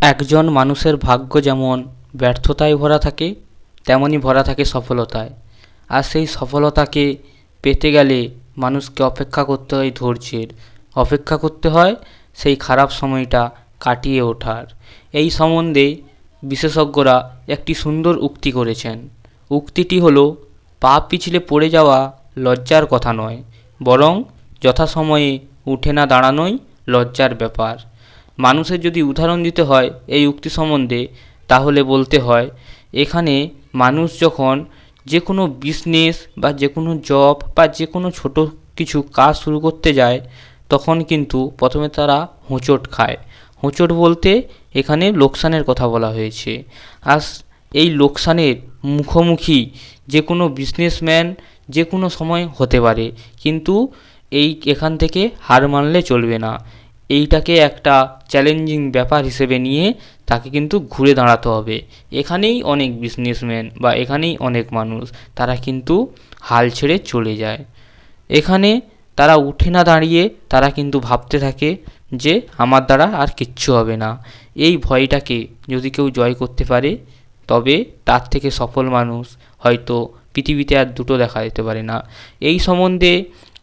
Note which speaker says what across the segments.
Speaker 1: একজন মানুষের ভাগ্য যেমন ব্যর্থতায় ভরা থাকে তেমনই ভরা থাকে সফলতায়। আর সেই সফলতাকে পেতে গেলে মানুষকে অপেক্ষা করতে হয় ধৈর্যের। অপেক্ষা করতে হয় সেই খারাপ সময়টা কাটিয়ে ওঠার। এই সম্বন্ধে বিশেষজ্ঞরা একটি সুন্দর উক্তি করেছেন। উক্তিটি হলো পা পিছলে পড়ে যাওয়া লজ্জার কথা নয়, বরং যথাসময়ে উঠে না দাঁড়ানোই লজ্জার ব্যাপার। মানুষের যদি উদাহরণ দিতে হয় এই উক্তি সম্বন্ধে, তাহলে বলতে হয়, এখানে মানুষ যখন যে কোনো বিজনেস বা যে কোনো জব বা যে কোনো ছোটো কিছু কাজ শুরু করতে যায়, তখন কিন্তু প্রথমে তারা হোঁচট খায়। হোঁচট বলতে এখানে লোকসানের কথা বলা হয়েছে। আর এই লোকসানের মুখোমুখি যে কোনো বিজনেসম্যান যে কোনো সময় হতে পারে, কিন্তু এই এখান থেকে হার মানলে চলবে না। এইটাকে একটা চ্যালেঞ্জিং ব্যাপার হিসেবে নিয়ে তাকে কিন্তু ঘুরে দাঁড়াতে হবে। এখানেই অনেক বিজনেসম্যান বা এখানেই অনেক মানুষ, তারা কিন্তু হাল ছেড়ে চলে যায়। এখানে তারা উঠে না দাঁড়িয়ে তারা কিন্তু ভাবতে থাকে যে, আমার দ্বারা আর কিচ্ছু হবে না। এই ভয়টাকে যদি কেউ জয় করতে পারে, তবে তার থেকে সফল মানুষ হয়তো পৃথিবীতে আর দুটো দেখা যেতে পারে না। এই সম্বন্ধে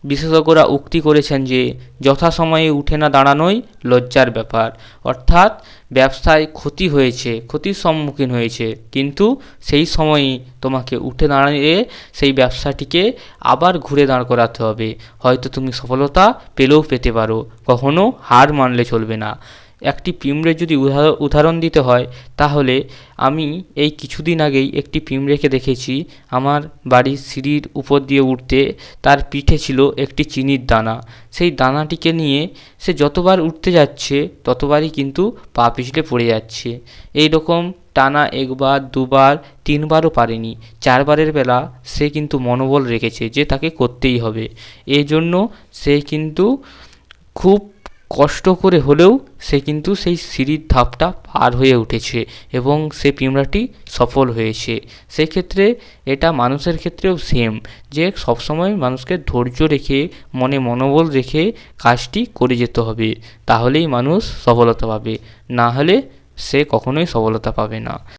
Speaker 1: বিশেষজ্ঞরা উক্তি করেছেন যে যথাসময়ে উঠে না দাঁড়ানোই লজ্জার ব্যাপার। অর্থাৎ ব্যবসায় ক্ষতি হয়েছে, ক্ষতির সম্মুখীন হয়েছে। কিন্তু সেই সময়ই তোমাকে উঠে দাঁড়িয়ে সেই ব্যবসাটিকে আবার ঘুরে দাঁড় করাতে হবে। হয়তো তুমি সফলতা পেলেও পেতে পারো। কখনো হার মানলে চলবে না। একটি পিঁমড়ের যদি উদাহরণ দিতে হয়, তাহলে আমি এই কিছুদিন আগেই একটি পিঁমড়েকে দেখেছি। আমার বাড়ির সিঁড়ির উপর দিয়ে উঠতে তার পিঠে ছিল একটি চিনির দানা। সেই দানাটিকে নিয়ে সে যতবার উঠতে যাচ্ছে, ততবারই কিন্তু পা পিছলে পড়ে যাচ্ছে। এই রকম টানা একবার, দুবার, তিনবারও পারেনি। চারবারের বেলা সে কিন্তু মনোবল রেখেছে যে তাকে করতেই হবে। এই জন্য সে কিন্তু খুব কষ্ট করে হলেও সে কিন্তু সেই সিঁড়ির ধাপটা পার হয়ে উঠেছে এবং সে পিঁমড়াটি সফল হয়েছে। সেক্ষেত্রে এটা মানুষের ক্ষেত্রেও সেম যে সবসময় মানুষকে ধৈর্য রেখে, মনে মনোবল রেখে কাজটি করে যেতে হবে। তাহলেই মানুষ সফলতা পাবে। না হলে সে কখনোই সফলতা পাবে না।